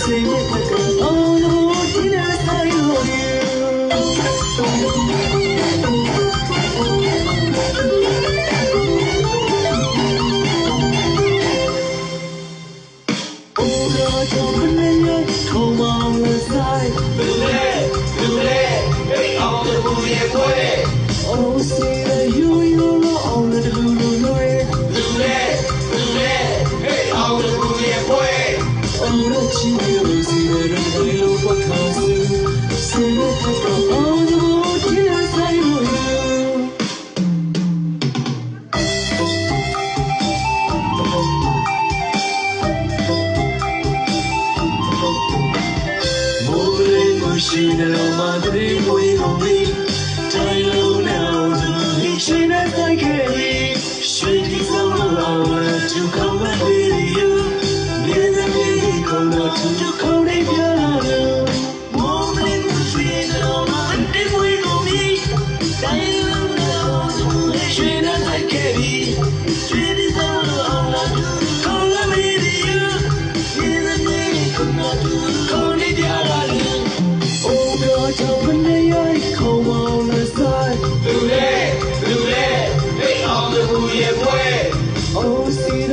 Sing it like a oh, you know I love you. Dure. Oh, see the you. cielo, Madrid, muy. လူရဲ့ပွဲအိုးစီ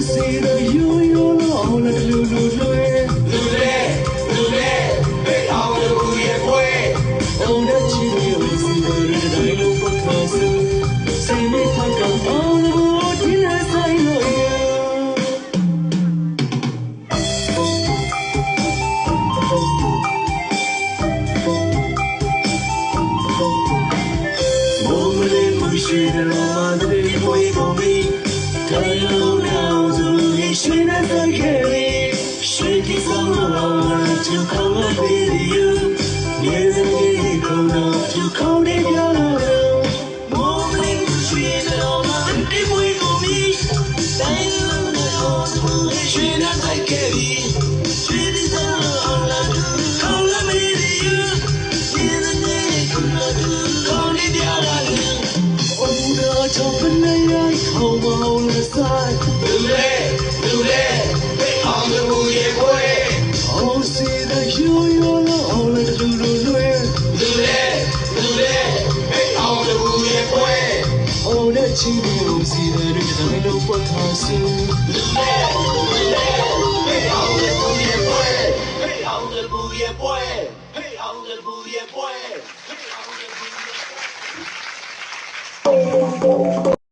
See the you, you, all the blue, blue, blue. ရှိတယ်လို့မှတည်းမွေးကုန်ပြီဒါရောနောက်ဆိုရင်ရှိနေတဲ့ခဲ့လေရှိကိစ္စမလို့ချူကောင်းတဲ့ you နေစတဲ့ဒီကောင်းတော့ချူကောင်းတဲ့ ကြောဖနေရခေါမောင်းနဲ့ဆိုင်လူလေလူလေဘယ်အောင်လို့ရေပွဲ Oh see the you you all the do do do လူလေလူလေဘယ်အောင်လို့ရေပွဲ Oh the chimney oh see the you the little what has you လူလေလူလေဘယ်အောင်လို့ရေပွဲဘယ်အောင်လို့ရေပွဲ Hey, I'm the booty boy. Hey, I'm the booty boy. そうですね。